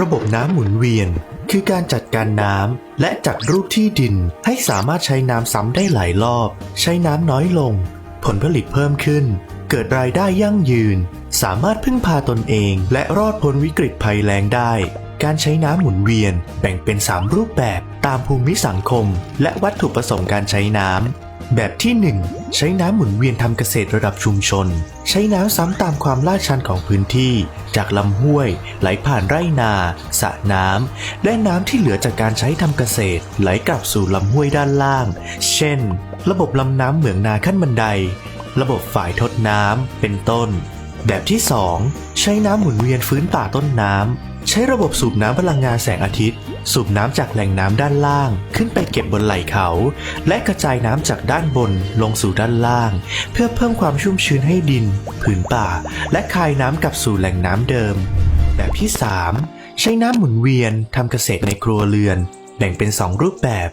ระบบน้ำหมุนเวียน คือการจัดการน้ำและจัดรูปที่ดินให้สามารถใช้น้ำซ้ำได้หลายรอบ ใช้น้ำน้อยลง ผลผลิตเพิ่มขึ้น เกิดรายได้ยั่งยืน สามารถพึ่งพาตนเอง และรอดพ้นวิกฤตภัยแล้งได้ การใช้น้ำหมุนเวียนแบ่งเป็น 3 รูปแบบตามภูมิสังคม และวัตถุประสงค์การใช้น้ำ แบบที่ 1 ใช้น้ำหมุนเวียนทำเกษตรระดับชุมชน ใช้น้ำซ้ำตามความลาดชันของพื้นที่ จากลำห้วย ไหลผ่านไร่นาสระน้ำและน้ำที่เหลือจากการใช้ทำเกษตร ไหลกลับสู่ลำห้วยด้านล่าง เช่น ระบบลำน้ำเหมืองนาขั้นบันได ระบบฝ่ายทดน้ำเป็นต้น แบบที่ 2 ใช้น้ำหมุนเวียนฟื้นป่าต้นน้ำ ใช้ระบบสูบน้ำพลังงานแสงอาทิตย์ สูบน้ำจากแหล่งน้ำด้านล่าง ขึ้นไปเก็บบนไหล่เขา และกระจายน้ำจากด้านบนลงสู่ด้านล่าง เพื่อเพิ่มความชุ่มชื้นให้ดิน ผืนป่า และคายน้ำกลับสู่แหล่งน้ำเดิม แบบที่ 3 ใช้น้ำหมุนเวียนทำเกษตรในครัวเรือน แบ่งเป็น 2 รูปแบบ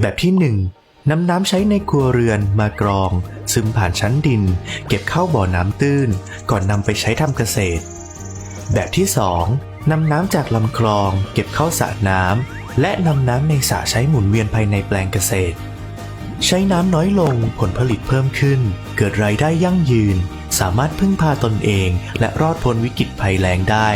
แบบที่ 1 นำน้ำใช้ในครัวเรือนมากรอง ซึมผ่านชั้นดิน เก็บเข้าบ่อน้ำตื้น ก่อนนำไปใช้ทำเกษตร แบบที่ 2 นำน้ำจากลำคลอง เก็บเข้าสระน้ำและนำน้ำในสระใช้หมุนเวียนภายในแปลงเกษตร ใช้น้ำน้อยลงผลผลิตเพิ่มขึ้น เกิดรายได้ยั่งยืน สามารถพึ่งพาตนเอง และรอดพ้นวิกฤตภัยแล้งได้